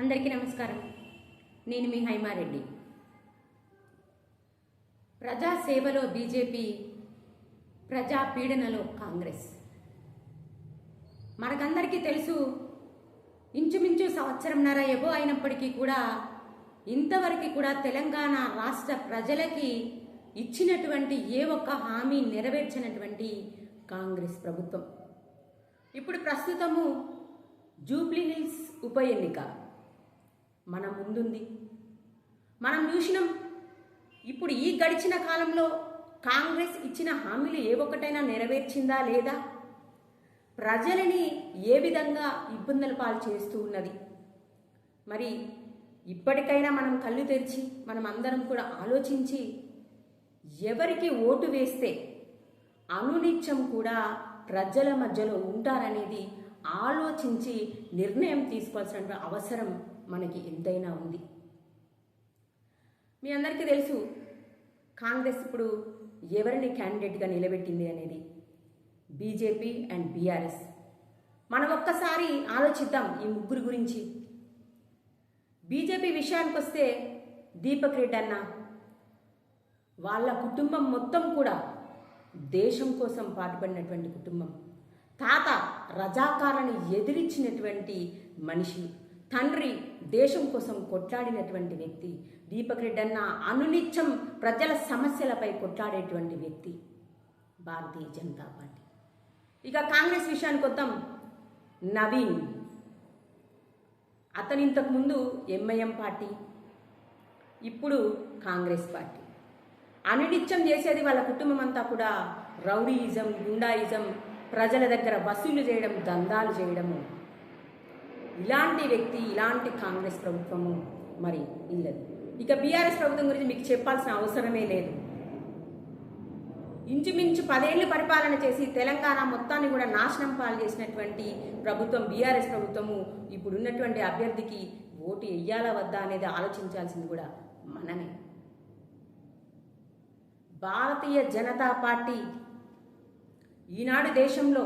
అందరికీ నమస్కారం. నేను మీ హైమారెడ్డి. ప్రజా సేవలో బీజేపీ ప్రజా పీడనలో కాంగ్రెస్. మనకందరికీ తెలుసు ఇంచుమించు సంవత్సరంన్నర ఎబో అయినప్పటికీ కూడా ఇంతవరకు కూడా తెలంగాణ రాష్ట్ర ప్రజలకి ఇచ్చినటువంటి ఏ ఒక్క హామీ నెరవేర్చినటువంటి కాంగ్రెస్ ప్రభుత్వం. ఇప్పుడు ప్రస్తుతము జూబ్లీ హిల్స్ ఉప ఎన్నిక. మన ముందుంది. మనం చూసినాం ఇప్పుడు ఈ గడిచిన కాలంలో కాంగ్రెస్ ఇచ్చిన హామీలు ఏ ఒక్కటైనా నెరవేర్చిందా లేదా? ప్రజలని ఏ విధంగా ఇబ్బందుల పాలు చేస్తూ ఉన్నది? మరి ఇప్పటికైనా మనం కళ్ళు తెరిచి మనం అందరం కూడా ఆలోచించి ఎవరికి ఓటు వేస్తే అనునిత్యం కూడా ప్రజల మధ్యలో ఉంటారనేది ఆలోచించి నిర్ణయం తీసుకోవాల్సిన అవసరం మనకి ఎంతైనా ఉంది. మీ అందరికీ తెలుసు కాంగ్రెస్ ఇప్పుడు ఎవరిని క్యాండిడేట్గా నిలబెట్టింది అనేది? BJP and BRS. మనం ఒక్కసారి ఆలోచిద్దాం ఈ ముగ్గురు గురించి. బీజేపీ విషయానికి వస్తే దీపక్ రెడ్డి అన్న వాళ్ళ కుటుంబం మొత్తం కూడా దేశం కోసం పాటుపడినటువంటి కుటుంబం. తాత రజాకారాన్ని ఎదిరించినటువంటి మనిషి. తండ్రి దేశం కోసం కొట్లాడినటువంటి వ్యక్తి దీపక్ రెడ్డి అన్న అనునిత్యం ప్రజల సమస్యలపై కొట్లాడేటువంటి వ్యక్తి భారతీయ జనతా పార్టీ. ఇక కాంగ్రెస్ విషయానికి వద్దాం. నవీన్. అతను ఇంతకుముందు ఎంఐఎం పార్టీ ఇప్పుడు కాంగ్రెస్ పార్టీ. అనునిత్యం చేసేది వాళ్ళ కుటుంబం అంతా కూడా రౌడీయిజం గుండాయిజం ప్రజల దగ్గర వసూలు చేయడం దందాలు చేయడము. ఇలాంటి వ్యక్తి ఇలాంటి కాంగ్రెస్ ప్రభుత్వము మరి ఇల్లదు. ఇక బీఆర్ఎస్ ప్రభుత్వం గురించి మీకు చెప్పాల్సిన అవసరమే లేదు. ఇంచుమించు పదేళ్ళు పరిపాలన చేసి తెలంగాణ మొత్తాన్ని కూడా నాశనం పాలు చేసినటువంటి ప్రభుత్వం బీఆర్ఎస్ ప్రభుత్వము ఇప్పుడున్నటువంటి అభ్యర్థికి ఓటు వెయ్యాలా వద్దా అనేది ఆలోచించాల్సింది కూడా మనమే. భారతీయ జనతా పార్టీ ఈనాడు దేశంలో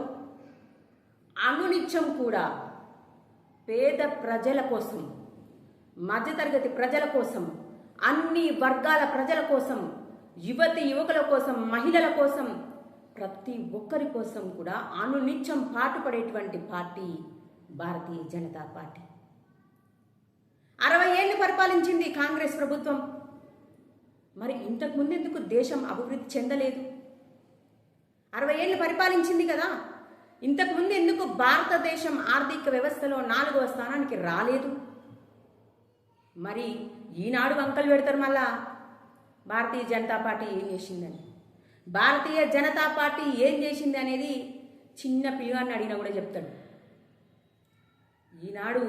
అనునిత్యం కూడా పేద ప్రజల కోసం మధ్యతరగతి ప్రజల కోసం అన్ని వర్గాల ప్రజల కోసం యువతి యువకుల కోసం మహిళల కోసం ప్రతి ఒక్కరి కోసం కూడా అనునిత్యం పాటుపడేటువంటి పార్టీ భారతీయ జనతా పార్టీ. అరవై ఏళ్ళు పరిపాలించింది కాంగ్రెస్ ప్రభుత్వం. మరి ఇంతకు ముందెందుకు దేశం అభివృద్ధి చెందలేదు? అరవై ఏళ్ళు పరిపాలించింది కదా? ఇంతకు ముందు ఎందుకు భారతదేశం ఆర్థిక వ్యవస్థలో నాలుగవ స్థానానికి రాలేదు? మరి ఈనాడు వంకలు పెడతారు మళ్ళా. భారతీయ జనతా పార్టీ ఏం చేసిందని? భారతీయ జనతా పార్టీ ఏం చేసింది అనేది చిన్న పిల్లగాన్ని అడిగినా కూడా చెప్తాడు. ఈనాడు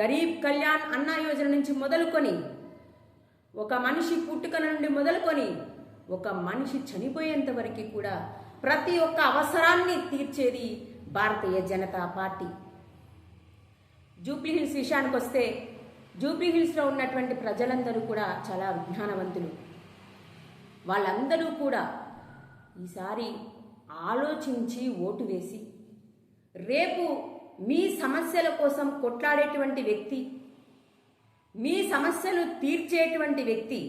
గరీబ్ కళ్యాణ్ అన్నా యోజన నుంచి మొదలుకొని ఒక మనిషి పుట్టుక నుండి మొదలుకొని ఒక మనిషి చనిపోయేంత వరకు కూడా ప్రతి ఒక్క అవసరాన్ని తీర్చేది Bharatiya Janata party. Jubilee Hills విషయానికి వస్తే జూబ్లీహిల్స్లో ఉన్నటువంటి ప్రజలందరూ కూడా చాలా విజ్ఞానవంతులు. వాళ్ళందరూ కూడా ఈసారి ఆలోచించి ఓటు వేసి రేపు మీ సమస్యల కోసం కొట్లాడేటువంటి వ్యక్తి మీ సమస్యలు తీర్చేటువంటి వ్యక్తి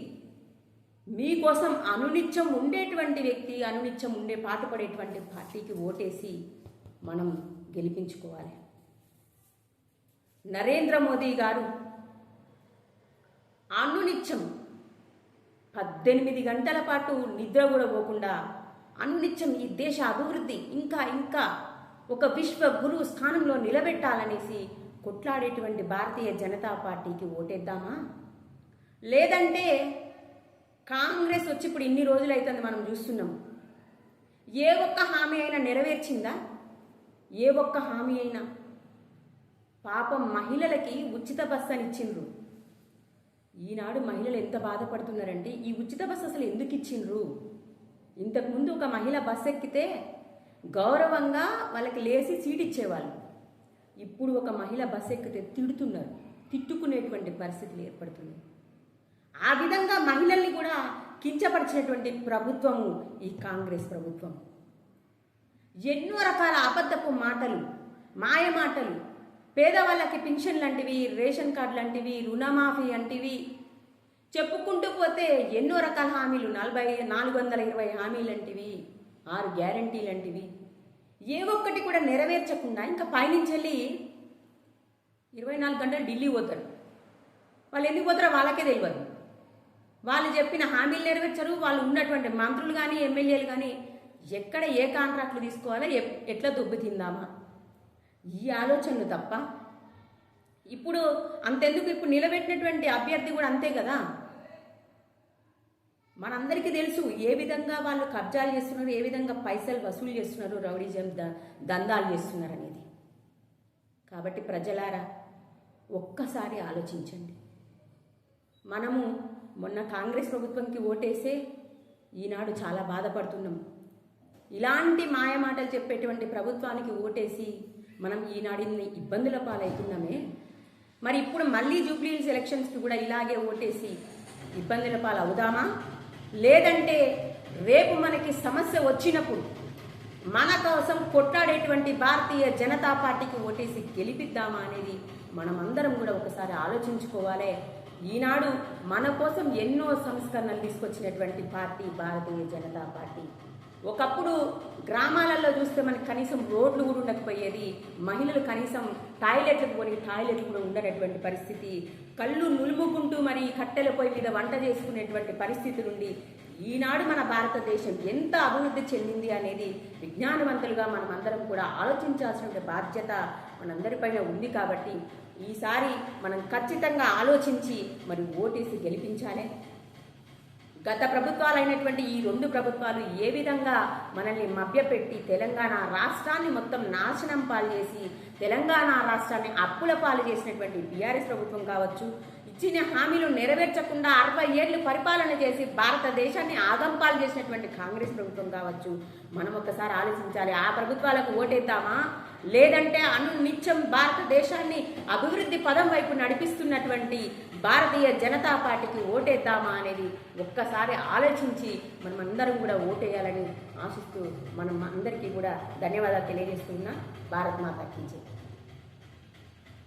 మీకోసం అనునిత్యం ఉండేటువంటి వ్యక్తి అనునిత్యం ఉండే పాటుపడేటువంటి పార్టీకి ఓటేసి మనం గెలిపించుకోవాలి. నరేంద్ర మోదీ గారు అనునిత్యం పద్దెనిమిది గంటల పాటు నిద్ర కూడా పోకుండా అనునిత్యం ఈ దేశ అభివృద్ధి ఇంకా ఇంకా ఒక విశ్వ గురువు స్థానంలో నిలబెట్టాలనేసి కొట్లాడేటువంటి భారతీయ జనతా పార్టీకి ఓటేద్దామా? లేదంటే కాంగ్రెస్ వచ్చి ఇప్పుడు ఇన్ని రోజులు అవుతుంది మనం చూస్తున్నాం ఏ ఒక్క హామీ అయినా నెరవేర్చిందా? ఏ ఒక్క హామీ అయినా? పాపం మహిళలకి ఉచిత బస్సు అని ఇచ్చిండ్రు. ఈనాడు మహిళలు ఎంత బాధపడుతున్నారంటే ఈ ఉచిత బస్సు అసలు ఎందుకు ఇచ్చిండ్రు? ఇంతకుముందు ఒక మహిళ బస్సు ఎక్కితే గౌరవంగా వాళ్ళకి లేచి సీట్ ఇచ్చేవాళ్ళు. ఇప్పుడు ఒక మహిళ బస్సు ఎక్కితే తిడుతున్నారు. తిట్టుకునేటువంటి పరిస్థితులు ఏర్పడుతున్నాయి. ఆ విధంగా మహిళల్ని కూడా కించపరిచినటువంటి ప్రభుత్వము ఈ కాంగ్రెస్ ప్రభుత్వం. ఎన్నో రకాల అబద్ధపు మాటలు మాయ మాటలు పేదవాళ్ళకి పింఛన్ లాంటివి రేషన్ కార్డు లాంటివి రుణమాఫీ లాంటివి చెప్పుకుంటూ పోతే ఎన్నో రకాల హామీలు నలభై నాలుగు వందల ఇరవై హామీలంటివి ఆరు గ్యారంటీ లాంటివి. ఏ ఒక్కటి కూడా నెరవేర్చకుండా ఇంకా పైనుంచి వెళ్ళి ఇరవై నాలుగు గంటలు ఢిల్లీ పోతారు. వాళ్ళు ఎందుకు పోతారో వాళ్ళకే తెలియదు. వాళ్ళు చెప్పిన హామీలు నెరవేర్చరు. వాళ్ళు ఉన్నటువంటి మంత్రులు కానీ ఎమ్మెల్యేలు కానీ ఎక్కడ ఏ కాంట్రాక్ట్లు తీసుకోవాలో ఎట్లా దొబ్బు తిందామా? ఈ ఆలోచనలు తప్ప. ఇప్పుడు అంతెందుకు? ఇప్పుడు నిలబెట్టినటువంటి అభ్యర్థి కూడా అంతే కదా? మనందరికీ తెలుసు ఏ విధంగా వాళ్ళు కబ్జాలు చేస్తున్నారు ఏ విధంగా పైసలు వసూలు చేస్తున్నారు రౌడీజం ద- దందాలు చేస్తున్నారు అనేది. కాబట్టి ప్రజలారా ఒక్కసారి ఆలోచించండి. మనము మొన్న కాంగ్రెస్ ప్రభుత్వంకి ఓటేసే ఈనాడు చాలా బాధపడుతున్నాం. ఇలాంటి మాయమాటలు చెప్పేటువంటి ప్రభుత్వానికి ఓటేసి మనం ఈనాడు ఇబ్బందుల పాలవుతున్నామే. మరి ఇప్పుడు మళ్ళీ జూబ్లీహిల్స్ ఎలక్షన్స్కి కూడా ఇలాగే ఓటేసి ఇబ్బందుల పాలవుదామా? లేదంటే రేపు మనకి సమస్య వచ్చినప్పుడు మన కోసం కొట్లాడేటువంటి భారతీయ జనతా పార్టీకి ఓటేసి గెలిపిద్దామా అనేది మనమందరం కూడా ఒకసారి ఆలోచించుకోవాలి. ఈనాడు మన కోసం ఎన్నో సంస్కరణలు తీసుకొచ్చినటువంటి పార్టీ భారతీయ జనతా పార్టీ. ఒకప్పుడు గ్రామాలలో చూస్తే మనకి కనీసం రోడ్లు కూడా ఉండకపోయేది మహిళలు కనీసం టాయిలెట్లకు పోయి టాయిలెట్లు కూడా ఉండనటువంటి పరిస్థితి. కళ్ళు నులుముకుంటూ మరి కట్టెల పొయ్యి మీద వంట చేసుకునేటువంటి పరిస్థితి నుండి ఈనాడు మన భారతదేశం ఎంత అభివృద్ధి చెందింది అనేది విజ్ఞానవంతులుగా మనం అందరం కూడా ఆలోచించాల్సిన బాధ్యత మనందరిపైన ఉంది కాబట్టి ఈసారి మనం ఖచ్చితంగా ఆలోచించి మరి ఓటేసి గెలిపించాలి. గత ప్రభుత్వాలైనటువంటి ఈ రెండు ప్రభుత్వాలు ఏ విధంగా మనల్ని మభ్యపెట్టి తెలంగాణ రాష్ట్రాన్ని మొత్తం నాశనం పాలు చేసి తెలంగాణ రాష్ట్రాన్ని అప్పుల పాలు చేసినటువంటి బీఆర్ఎస్ ప్రభుత్వం కావచ్చు ఇచ్చిన హామీలు నెరవేర్చకుండా అరవై ఏళ్ళు పరిపాలన చేసి భారతదేశాన్ని ఆగంపాలు చేసినటువంటి కాంగ్రెస్ ప్రభుత్వం కావచ్చు మనం ఒకసారి ఆలోచించాలి ఆ ప్రభుత్వాలకు ఓటేద్దామా? లేదంటే అను నిత్యం భారతదేశాన్ని అభివృద్ధి పదం వైపు నడిపిస్తున్నటువంటి భారతీయ జనతా పార్టీకి ఓటేద్దామా అనేది ఒక్కసారి ఆలోచించి మనం అందరం కూడా ఓటేయాలని ఆశిస్తూ మనం అందరికీ కూడా ధన్యవాదాలు తెలియజేస్తున్నా. భారత్ మాత కీ